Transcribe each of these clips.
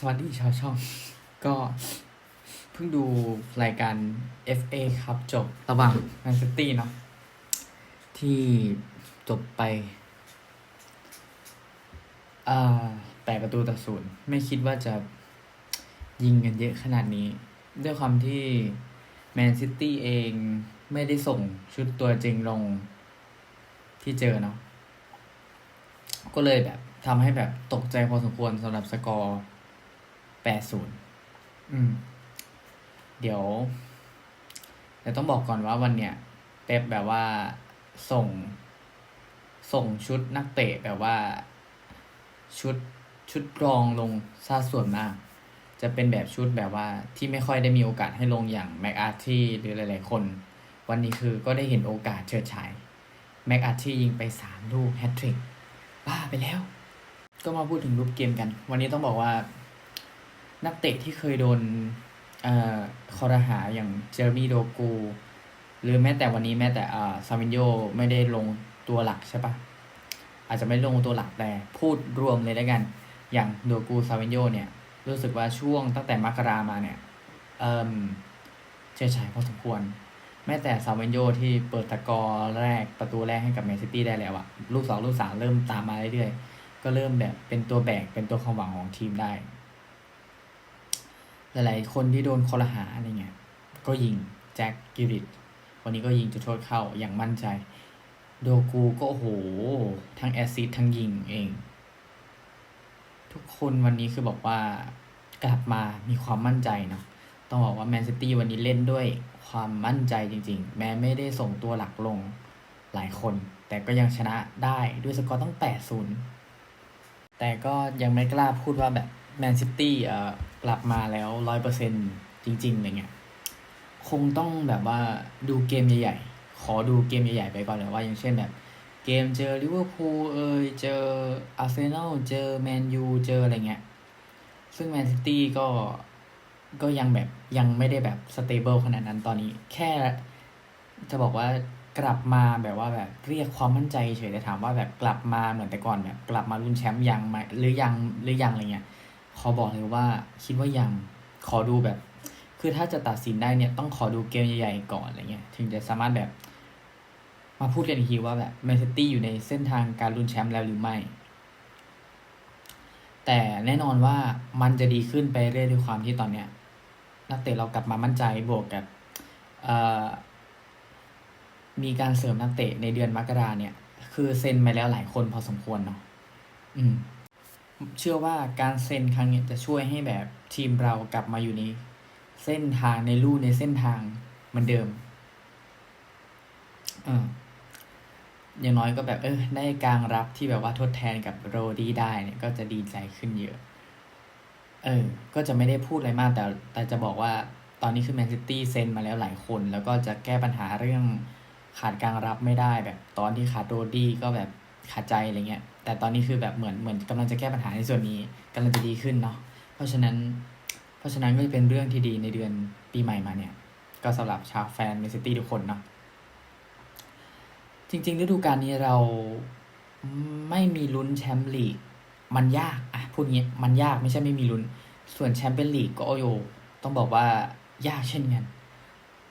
สวัสดีชาวช่อง ก็เพิ่งดูรายการ FA ครับจบระหว่างแมนซิตี้เนาะที่จบไปอ่าแปดประตูต่อศูนย์ไม่คิดว่าจะยิงกันเยอะขนาดนี้ ด้วยความที่แมนซิตี้เองไม่ได้ส่งชุดตัวจริงลงที่เจอเนาะก็เลยแบบทำให้แบบตกใจพอสมควรสำหรับสกอร์ ศูนย์อืม เดี๋ยวเดี๋ยวต้องบอกก่อนว่าวันเนี้ยเป๊ปแบบว่าส่ง ส่งชุดนักเตะแบบว่า ชุดชุดรองลงซาส่วนมาก จะเป็นแบบชุดแบบว่าที่ไม่ค่อยได้มีโอกาสให้ลงอย่างแม็กอาร์ที่หรือหลาย ๆ คน วันนี้คือก็ได้เห็นโอกาสเฉิดฉายแม็กอาร์ที่ยิงไปสามลูกแฮตทริกบ้าไปแล้ว ก็มาพูดถึงรูปเกมกัน วันนี้ต้องบอกว่า นักเตะที่เคยโดนเอ่อคอรหาอย่างเจอร์มี่โดกู หรือแม้แต่วันนี้แม้แต่ซาวินโยไม่ได้ลงตัวหลักใช่ปะอาจจะไม่ลงตัวหลักแต่พูดรวมเลยแล้วกัน อย่างโดกูซาวินโยเนี่ย รู้สึกว่าช่วงตั้งแต่มกรามาเนี่ยเอ่มเฉยฉายพอสมควร แม้แต่ซาวินโยที่เปิดตะกอแรกประตูแรกให้กับแมนซิตี้ได้แล้วอะลูกสองลูกสามเริ่มตามมาเรื่อยๆก็เริ่มแบบเป็นตัวแบกเป็นตัวความหวังของทีมได้ หลายๆคนที่โดนคอรหาอะไรเงี้ยก็ยิงแจ็คกิริตวันนี้ก็ยิงจุดโทษเข้าอย่างมั่นใจ โดกูก็โอ้โหทั้งแอซิสทั้งยิงเอง ทุกคนวันนี้คือบอกว่ากลับมามีความมั่นใจเนาะต้องบอกว่าแมนซิตี้วันนี้เล่นด้วยความมั่นใจจริง ๆ แม้ไม่ได้ส่งตัวหลักลงหลายคน แต่ก็ยังชนะได้ด้วยสกอร์ตั้ง 8-0 แต่ก็ยังไม่กล้าพูดว่าแบบแมนซิตี้เอ่อ กลับมาแล้วร้อยเปอร์เซ็นจริงๆอะไรเงี้ยคงต้องแบบว่าดูเกมใหญ่ๆ ขอดูเกมใหญ่ๆไปก่อนเลยว่าอย่างเช่นแบบเกมเจอลิเวอร์พูลเอยเจออาร์เซนอลเจอแมนยูเจออะไรเงี้ย ซึ่งแมนซิตี้ก็ก็ยังแบบยังไม่ได้แบบสเตเบิลขนาดนั้นตอนนี้ แค่จะบอกว่ากลับมาแบบว่าแบบเรียกความมั่นใจเฉยแต่ถามว่าแบบกลับมาเหมือนแต่ก่อนแบบกลับมาลุ้นแชมป์ยังไหมหรือยังหรือยังอะไรเงี้ย ขอบอกเลยว่าคิดว่ายังขอดูแบบ คือถ้าจะตัดสินได้เนี่ยต้องขอดูเกมใหญ่ๆก่อนอะไรเงี้ยถึงจะสามารถแบบ มาพูดกันอีกทีว่าแบบแมนซิตี้อยู่ในเส้นทางการลุ้นแชมป์แล้วหรือไม่ แต่แน่นอนว่ามันจะดีขึ้นไปเรื่อยด้วยความที่ตอนเนี้ยนักเตะเรากลับมามั่นใจบวกกับมีการเสริมนักเตะในเดือนมกราเนี่ย คือเซ็นมาแล้วหลายคนพอสมควรเนาะอืม เชื่อว่าการเซ็นครั้งนี้จะช่วยให้แบบทีมเรากลับมาอยู่ในเส้นทางในลู่ในเส้นทางเหมือนเดิมเอออย่างน้อยก็แบบเออได้กลางรับที่แบบว่าทดแทนกับโรดี้ได้เนี่ยก็จะดีใจขึ้นเยอะ เออ ก็จะไม่ได้พูดอะไรมากแต่ แต่จะบอกว่าตอนนี้คือแมนซิตี้เซ็นมาแล้วหลายคน แล้วก็จะแก้ปัญหาเรื่องขาดกลางรับไม่ได้แบบ ตอนที่ขาดโรดี้ก็แบบ ขาดใจอะไรเงี้ย แต่ตอนนี้คือแบบเหมือนเหมือนกำลังจะแก้ปัญหาในส่วนนี้กำลังจะดีขึ้นเนาะ เพราะฉะนั้น เพราะฉะนั้นก็จะเป็นเรื่องที่ดีในเดือนปีใหม่มาเนี่ย ก็สำหรับชาวแฟนแมนซิตี้ทุกคนเนาะ จริงๆฤดูกาลนี้เราไม่มีลุ้นแชมป์ลีก มันยากอะพูดงี้มันยากไม่ใช่ไม่มีลุ้น ส่วนแชมเปี้ยนลีกก็โอโยต้องบอกว่ายากเช่นกัน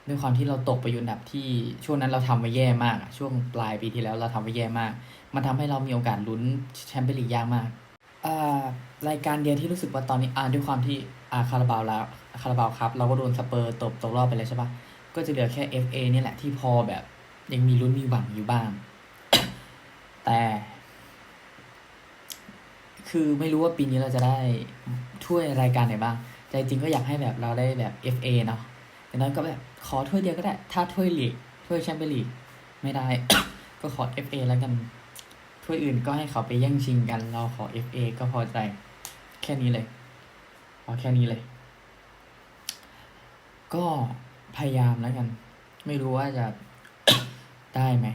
ด้วยความที่เราตกไปอยู่อันดับที่ช่วงนั้นเราทำไว้แย่มาก ช่วงปลายปีที่แล้วเราทำไว้แย่มาก มันทำให้เรามีโอกาสลุ้นแชมเปี้ยนลีกยากมากรายการเดียวที่รู้สึกว่าตอนนี้อ่าด้วยความที่อ่าคาราบาวแล้วคาราบาวครับ เราก็โดนสเปอร์ตบตกรอบไปแล้วใช่ปะก็จะเหลือแค่ FA นี่ยแหละที่พอแบบ ยังมีลุ้นมีหวังอยู่บ้าง แต่ คือไม่รู้ว่าปีนี้เราจะได้ถ้วยรายการไหนบ้าง ใจจริงก็อยากให้แบบเราได้แบบ FA เนาะอย่างน้อยก็แบบขอถ้วยเดียวก็ได้ ถ้าถ้วยลีกถ้วยแชมเปี้ยนลีกไม่ได้ ก็ขอ FA แล้วกัน ถ้วยอื่นก็ให้เขาไปแย่งชิงกัน เราขอ FA ก็พอใจ แค่นี้เลยขอแค่นี้เลย ก็พยายามแล้วกัน ไม่รู้ว่าจะได้ไหม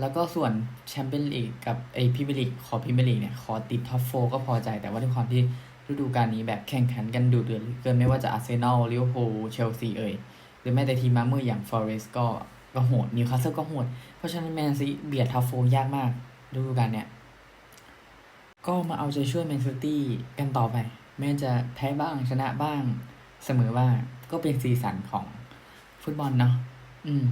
แล้วก็ส่วนแชมเปี้ยนลีกกับไอพรีเมียร์ลีกขอพรีเมียร์ลีกเนี่ย ขอติดท็อปโฟก็พอใจ แต่ว่าด้วยความที่ฤดูกาลนี้แบบแข่งขันกันดุเดือดเหลือเกินไม่ว่าจะอาร์เซนอลลิเวอร์พูลเชลซีเอ่ยหรือแม้แต่ทีมมาเมื่ออย่างฟอเรสก็ ก็โหดนิวคาสเซิลก็โหด เพราะฉะนั้นแมนซีเบียดท็อปโฟยากมากฤดูกาลเนี่ยก็มาเอาใจช่วยแมนซิตี้กันต่อไป แม้จะแพ้บ้างชนะบ้างเสมอว่าก็เป็นสีสันของฟุตบอลเนาะอืม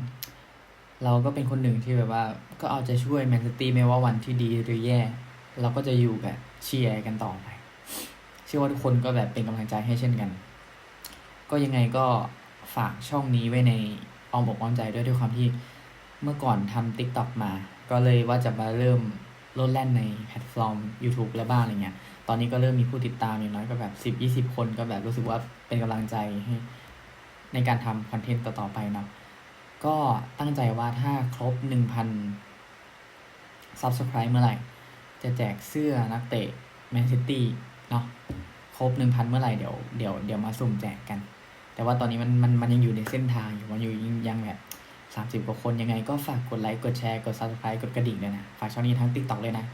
เราก็เป็นคนหนึ่งที่แบบว่า ก็เอาใจช่วยแมนซิตี้ไม่ว่าวันที่ดีหรือแย่ เราก็จะอยู่แบบเชียร์กันต่อไปเชื่อว่าทุกคนก็แบบเป็นกำลังใจให้เช่นกัน ก็ยังไงก็ฝากช่องนี้ไว้ใน อ้อมอกอ้อมใจด้วยด้วยความที่เมื่อก่อนทำ TikTok มา ก็เลยว่าจะมาเริ่มโลดแล่นในแพลตฟอร์ม YouTube แล้วบ้างอะไรเงี้ย ตอนนี้ก็เริ่มมีผู้ติดตามอย่างน้อยก็แบบสิบยี่สิบคนก็แบบรู้สึกว่าเป็นกำลังใจให้ในการทำคอนเทนต์ต่อๆไปเนาะก็ตั้งใจว่าถ้าครบหนึ่งพัน Subscribe เมื่อไหร่ จะแจกเสื้อนักเตะแมนซิตี้เนาะครบหนึ่งพันเมื่อไหร่เดี๋ยวเดี๋ยวเดี๋ยวมาสุ่มแจกกัน แต่ว่าตอนนี้มันมันมันยังอยู่ในเส้นทางอยู่มันอยู่ยังยังแบบสามสิบกว่าคนยังไงก็ฝากกดไลค์กดแชร์กดซับสไครต์กดกระดิ่งด้วยนะ ฝากช่องนี้ทั้งติ๊กต็อกเลยนะ